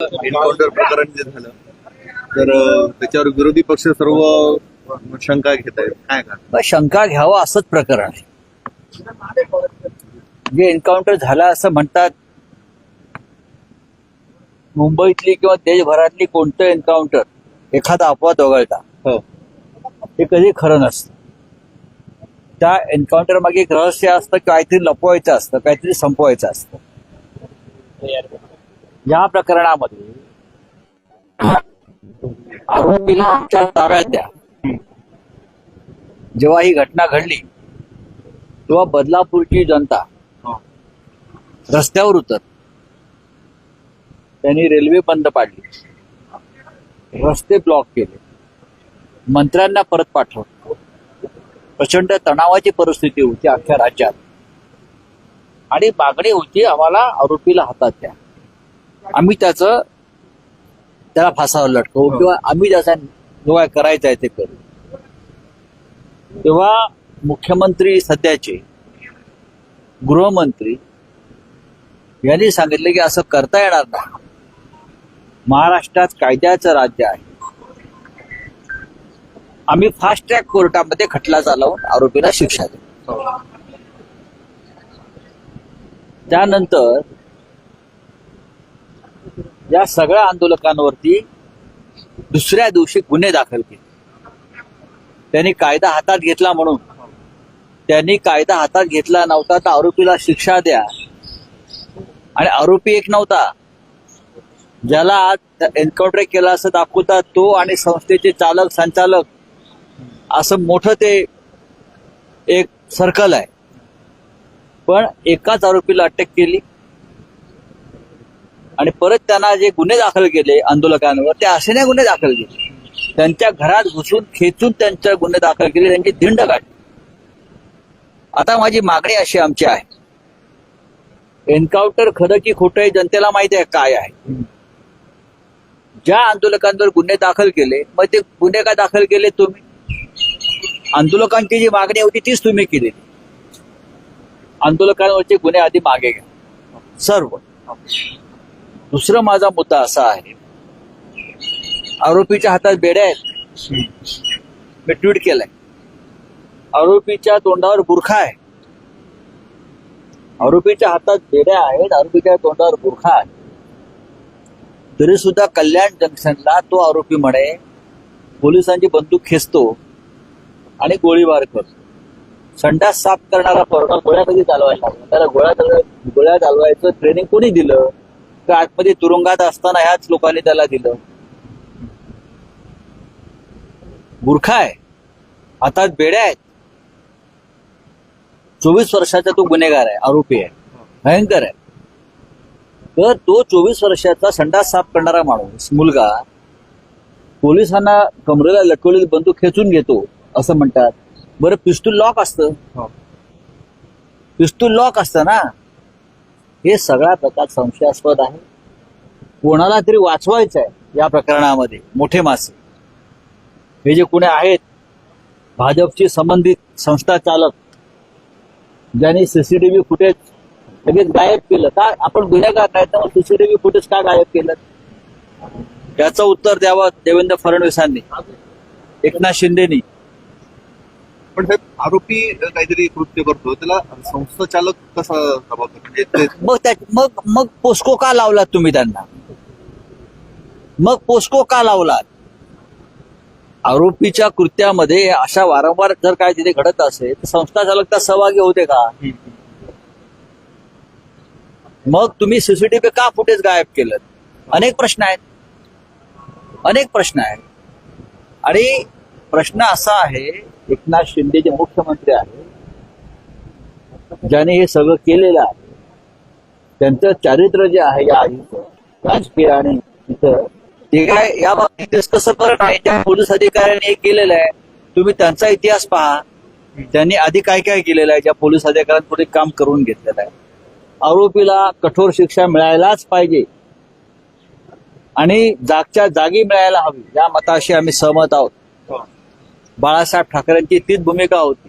Encounter प्रकरण जे झालं तर त्याच्यावर विरोधी पक्ष सर्व शंका घेत आहेत. काय का शंका घ्यावं असंच प्रकरण आहे. जे एन्काउंटर झालं असं म्हणतात मुंबईतली किंवा देशभरातली कोणतं एन्काउंटर एखादा अपवाद वगळता हो. हे कधी खरं नसतं. त्या एन्काउंटर मागे एक रहस्य असतं काहीतरी लपवायचं असतं काहीतरी संपवायचं असतं. या प्रकरणामध्ये आरोपीला आमच्या ताब्यात द्या. जेव्हा ही घटना घडली तेव्हा बदलापूरची जनता हो. रस्त्यावर उतर त्यांनी रेल्वे बंद पाडली. रस्ते ब्लॉक केले. मंत्र्यांना परत पाठवलं. प्रचंड तणावाची परिस्थिती होती अख्ख्या राज्यात. आणि मागणी होती आम्हाला आरोपीला हातात द्या. आम्ही त्याचं त्याला फासावर लटकवू किंवा आम्ही त्याचा काय करायचा आहे ते करू. तेव्हा मुख्यमंत्री सध्याचे गृहमंत्री यांनी सांगितलं की असं करता येणार नाही. महाराष्ट्रात कायद्याचं राज्य आहे. आम्ही फास्ट ट्रॅक कोर्टामध्ये खटला चालवून आरोपीला शिक्षा देऊ. त्यानंतर या सगळ्या आंदोलकांवरती दुसऱ्या दिवशी गुन्हे दाखल केले. त्यांनी कायदा हातात घेतला म्हणून. त्यांनी कायदा हातात घेतला नव्हता तर आरोपीला शिक्षा द्या. आणि आरोपी एक नव्हता. ज्याला आज एन्काउंटर केला असं दाखवतात तो आणि संस्थेचे चालक संचालक असं मोठं ते एक सर्कल आहे. पण एकाच आरोपीला अटक केली. आणि परत त्यांना जे गुन्हे दाखल केले आंदोलकांवर ते असे नाही गुन्हे दाखल केले. त्यांच्या घरात घुसून खेचून त्यांच्या गुन्हे दाखल केले त्यांची धिंड काढली. आता माझी मागणी अशी आमची आहे. एन्काउंटर खरं की खोटं आहे जनतेला माहिती आहे काय आहे. ज्या आंदोलकांवर गुन्हे दाखल केले मग ते गुन्हे का दाखल केले तुम्ही? आंदोलकांची जी मागणी होती तीच तुम्ही केली. आंदोलकांवरचे गुन्हे आधी मागे घ्या. सर्व. दुसरा माझा मुद्दा असा आहे. आरोपीच्या हातात बेड्या आहेत. मी ट्विट केलंय. आरोपीच्या तोंडावर बुरखा आहे. आरोपीच्या हातात बेड्या आहेत आरोपीच्या तोंडावर बुरखा आहे. तरी सुद्धा कल्याण जंक्शनला तो आरोपी म्हणे पोलिसांची बंदूक खेचतो आणि गोळीबार करतो. संडास साफ करणारा पोरगा गोळ्या कधी चालवायला लागला. त्याला गोळ्या गोळ्या चालवायचं ट्रेनिंग कोणी दिलं? तर आतमध्ये तुरुंगात असताना ह्याच लोकांनी त्याला दिलं. मूर्खा आहे. हातात बेड्या आहेत. चोवीस वर्षाचा तो गुन्हेगार आहे आरोपी आहे. भयंकर आहे. तर तो चोवीस वर्षाचा संडास साफ करणारा माणूस मुलगा पोलिसांना कमरेला लटकवलेली बंदूक खेचून घेतो असं म्हणतात. बरं पिस्तूल लॉक असतं. हो. पिस्तूल लॉक असतं ना? हे सगळा प्रकार संशयास्पद आहे. कोणाला तरी वाचवायचं आहे या प्रकरणामध्ये मोठे मासे. हे जे कोणी आहेत भाजपची संबंधित संस्था चालक ज्यांनी सीसीटीव्ही फुटेज लगेच गायब केलं. का आपण गुन्हेगार नाही तर सीसीटीव्ही फुटेज का गायब केलं? याचं उत्तर द्यावं देवेंद्र फडणवीसांनी. एकनाथ शिंदेनी. पण साहेब आरोपी काहीतरी कृत्य करतो. त्याला संस्था चालक कसा जबाबदार म्हणजे ते- मग त्या मग मग पोस्को का लावलात तुम्ही त्यांना? मग पोस्को का लावलात? आरोपीच्या कृत्यामध्ये अशा वारंवार जर काय तिथे घडत असेल तर संस्था चालक त्या सहभागी होते का? मग तुम्ही सीसीटीव्ही का फुटेज गायब केलं? अनेक प्रश्न आहेत. अनेक प्रश्न आहेत. आणि प्रश्न असा आहे एकनाथ शिंदे जे मुख्यमंत्री आहेत. ज्याने हे सगळं केलेलं आहे. त्यांचं चारित्र्य जे आहे या आधीचं राजकीय आणि ते काय या बाबतीत कसं करत आहे त्या पोलीस अधिकाऱ्यांनी हे केलेलं आहे तुम्ही त्यांचा इतिहास पहा. त्यांनी आधी काय काय केलेलं आहे ज्या पोलीस अधिकाऱ्यांपुढे काम करून घेतलेलं आहे. आरोपीला कठोर शिक्षा मिळायलाच पाहिजे. आणि जागच्या जागी मिळायला हवी. या मताशी आम्ही सहमत आहोत. बाळासाहेब ठाकरेंची तीच भूमिका होती.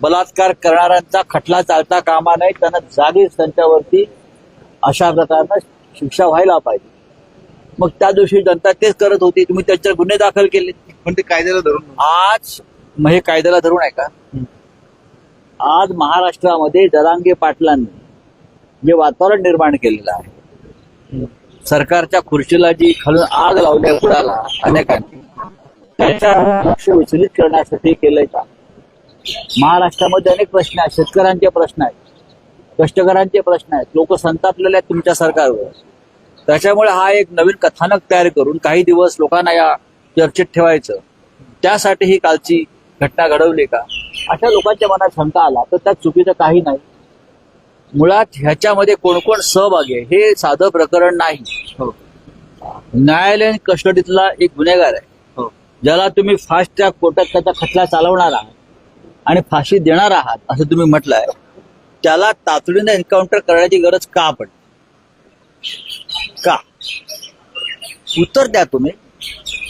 बलात्कार करणाऱ्यांचा खटला चालता कामा नाही त्यांना जागीच त्यांच्यावरती अशा प्रकारनं शिक्षा व्हायला पाहिजे. मग त्या दिवशी जनता तेच करत होती तुम्ही त्याच्यावर गुन्हे दाखल केले. पण ते कायद्याला धरून आज मग हे कायद्याला धरून आहे का? आज महाराष्ट्रामध्ये जरांगे पाटलांनी जे वातावरण निर्माण केलेलं आहे सरकारच्या खुर्चीला जी खालून आग लावल्या बुडाला अनेकांनी त्याचा लक्ष विचलित करण्यासाठी केलंय का? महाराष्ट्रामध्ये अनेक प्रश्न आहेत. शेतकऱ्यांचे प्रश्न आहेत. कष्टकऱ्यांचे प्रश्न आहेत. लोक संतापलेले आहेत तुमच्या सरकारवर. त्याच्यामुळे हा एक नवीन कथानक तयार करून काही दिवस लोकांना या चर्चेत ठेवायचं. त्यासाठी ही कालची घटना घडवली का? अशा लोकांच्या मनात शंका आला तर त्यात चुकीचं काही नाही. मुळात ह्याच्यामध्ये कोण कोण सहभागी आहे हे साधं प्रकरण नाही. हो न्यायालयीन कस्टडीतला एक गुन्हेगार आहे. ज्याला तुम्ही फास्ट ट्रॅक कोर्टात त्याचा खटला चालवणार आहात आणि फाशी देणार आहात असं तुम्ही म्हटलंय त्याला तातडीने एन्काउंटर करण्याची गरज का पडते? का? उत्तर द्या तुम्ही.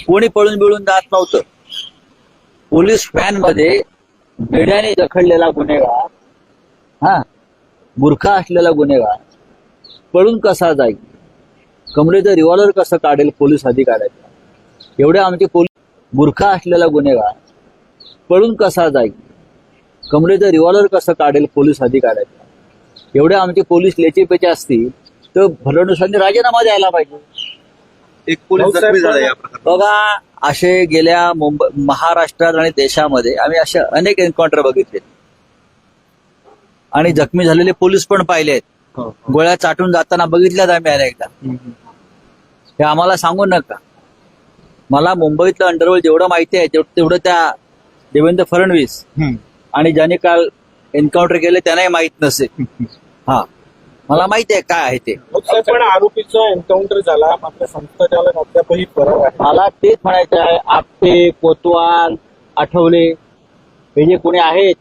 कोणी पळून बिळून जात नव्हतं. पोलीस व्हॅनमध्ये बेड्याने जखडलेला गुन्हेगार हा मूर्खा असलेला गुन्हेगार पळून कसा जाईल? कमरेचं रिव्हॉल्वर कसं काढेल पोलीस अधिकाऱ्याचा? एवढे आमचे पोलीस मूर्खा असलेला गुन्हेगार. पळून कसा जाईल? कमरेचं रिव्हॉल्वर कसं काढेल? पोलीस अधिकाऱ्याचा एवढे आमचे पोलीस लेचेपेचे असतील तर भरवणुसांनी राजीनामा द्यायला पाहिजे. एक पोलीस बघा असे गेल्या मुंबई महाराष्ट्रात आणि देशामध्ये आम्ही असे अनेक एन्काउंटर बघितले आणि जखमी झालेले पोलीस पण पाहिले आहेत. हो, हो. गोळ्या चाटून जाताना बघितल्यात आम्ही अनेकदा. हे आम्हाला सांगू नका. मला मुंबईतलं अंडरवर्ल्ड जेवढं माहिती आहे तेवढं तेवढं त्या देवेंद्र फडणवीस. आणि ज्याने काल एन्काउंटर केले त्यांनाही माहीत नसेल. हा. मला माहिती आहे काय आहे ते. पण आरोपीचा एन्काउंटर झाला मात्र संस्था चालक अद्यापही फरार आहे. मला तेच म्हणायचं आहे आपटे कोतवाल आठवले हे जे कोणी आहेत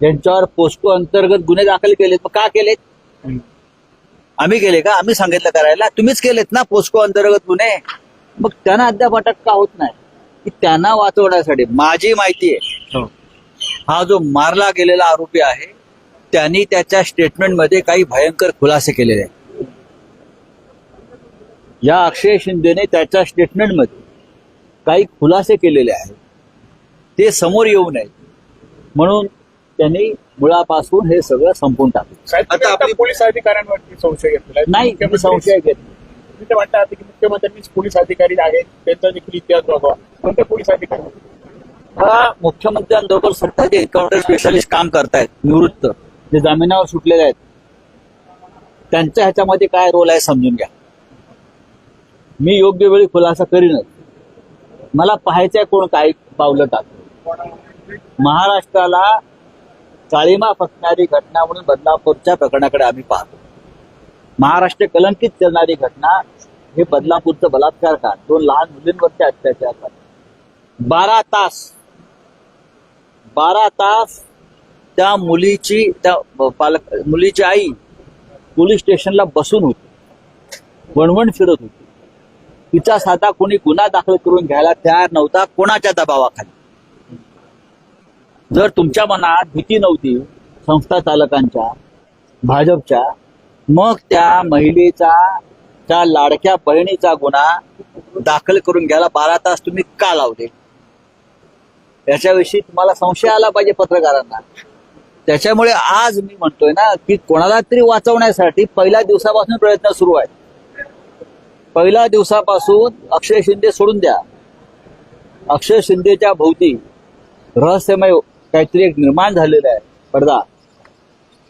ज्यांच्यावर पोस्को अंतर्गत गुन्हे दाखल केलेत मग का केलेत. आम्ही केले का? आम्ही सांगितलं करायला तुम्हीच केलेत ना पोस्को अंतर्गत गुन्हे? मग त्यांना अद्याप अटक का होत नाही? की त्यांना वाचवण्यासाठी. माझी माहिती आहे. हो. हा जो मारला गेलेला आरोपी आहे त्यांनी त्याच्या स्टेटमेंटमध्ये काही भयंकर खुलासे केलेले आहेत. या अक्षय शिंदेने त्याच्या स्टेटमेंटमध्ये काही खुलासे केलेले आहेत. ते समोर येऊ नयेत म्हणून त्यांनी मुळापासून हे सगळं संपून टाकलं. आता पोलीस अधिकाऱ्यांवरती संशय घेतला नाही संशय घेत नाही. तुम्ही तर की मुख्यमंत्र्यांनीच पोलीस अधिकारी आहेत त्यांचा देखील इतिहास बघावा. कोणते पोलीस अधिकारी? हा मुख्यमंत्र्यांबरोबर सध्या एन्काउंटर स्पेशालिस्ट काम करतायत निवृत्त जे जामिनावर सुटलेले आहेत त्यांच्या ह्याच्यामध्ये काय रोल आहे समजून घ्या. मी योग्य वेळी खुलासा करीनच मला पाहायचंय कोण काय पावलं टाक. महाराष्ट्राला काळीमा फसणारी घटना म्हणून बदलापूरच्या प्रकरणाकडे आम्ही पाहतो. महाराष्ट्र कलंकित करणारी घटना हे बदलापूरचं बलात्कार का? दोन लहान मुलींवरचे अत्याचार का? बारा तास. बारा तास त्या मुलीची त्या पालक मुलीची आई पोलीस स्टेशनला बसून होती. वणवण फिरत होती. तिचा साधा कोणी गुन्हा दाखल करून घ्यायला तयार नव्हता कोणाच्या दबावाखाली? जर तुमच्या मनात भीती नव्हती संस्था चालकांच्या भाजपच्या मग त्या महिलेचा त्या लाडक्या बहिणीचा गुन्हा दाखल करून घ्यायला बारा तास तुम्ही का लावले? याच्याविषयी तुम्हाला संशय आला पाहिजे पत्रकारांना. त्याच्यामुळे आज मी म्हणतोय ना की कोणाला तरी वाचवण्यासाठी पहिल्या दिवसापासून प्रयत्न सुरू आहेत. पहिल्या दिवसापासून अक्षय शिंदे सोडून द्या. अक्षय शिंदेच्या भोवती रहस्यमय काहीतरी एक निर्माण झालेला आहे. पडदा.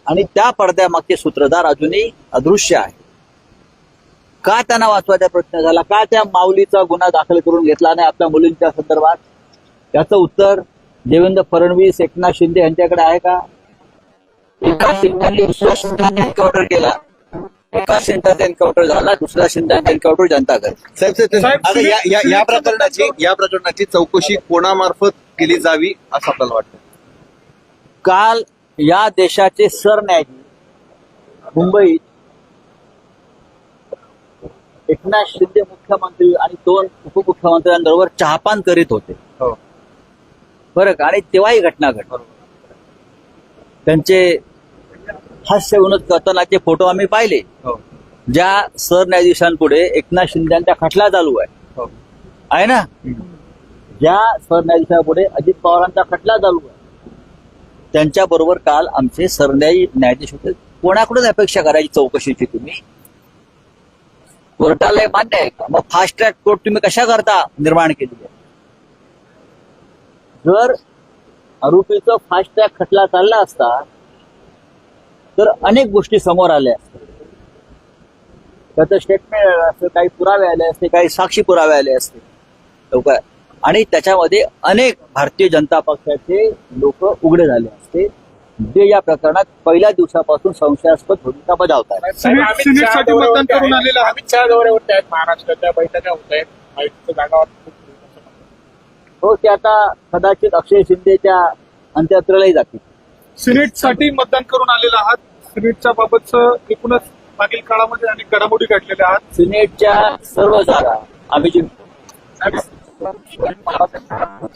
आणि त्या पडद्यामागचे सूत्रधार अजूनही अदृश्य आहे. का त्यांना वाचवायचा प्रयत्न झाला? का त्या माऊलीचा गुन्हा दाखल करून घेतला नाही आपल्या मुलींच्या संदर्भात? याचं उत्तर देवेंद्र फडणवीस एकनाथ शिंदे यांच्याकडे आहे का? एका शिंद्यांनी दुसऱ्या शिंद्यांनी एन्काउंटर केला. एका शिंद्याचा एन्काउंटर झाला दुसऱ्या शिंद्यांचा एन्काउंटर जनता करते आता या या- प्रकरणाची या प्रकरणाची चौकशी कोणामार्फत केली जावी असं आपल्याला वाटतं? काल या देशाचे सरन्यायाधीश मुंबईत एकनाथ शिंदे मुख्यमंत्री आणि दोन उपमुख्यमंत्र्यांबरोबर चहापान करीत होते. हो. बरं का? आणि तेव्हा ही घटना घडली. त्यांचे हास्य विनोद करतानाचे फोटो आम्ही पाहिले. हो. ज्या सरन्यायाधीशांपुढे एकनाथ शिंदेचा खटला चालू आहे. हो. आहे ना? ज्या सरन्यायाधीशापुढे अजित पवारांचा खटला चालू आहे. त्यांच्या बरोबर काल आमचे सरन्यायी न्यायाधीश होते. कोणाकडून अपेक्षा करायची चौकशीची तुम्ही? कोर्टाला मान्य आहे का? मग फास्ट ट्रॅक कोर्ट तुम्ही कशा करता निर्माण केली आहे? जर आरोपीचा फास्ट ट्रॅक खटला चालला असता तर अनेक गोष्टी समोर आल्या असत्या. त्याचं स्टेटमेंट आलं असतं काही पुरावे आले असते काही साक्षी पुरावे आले असते. हो लवकर आणि त्याच्यामध्ये अनेक भारतीय जनता पक्षाचे लोक उघडे झाले असते. जे या प्रकरणात पहिल्या दिवसापासून संशयास्पद भूमिका बजावत आहेत. महाराष्ट्राच्या बैठका होत आहेत. हो ते आता कदाचित अक्षय शिंदेच्या अंत्ययात्रेलाही जातील. सिनेटसाठी मतदान करून आलेले आहात. सिनेटच्या बाबत एकूणच मागील काळामध्ये अनेक घडामोडी घडलेल्या आहात. सिनेटच्या सर्व जागा आम्ही जिंकू Je suis en train.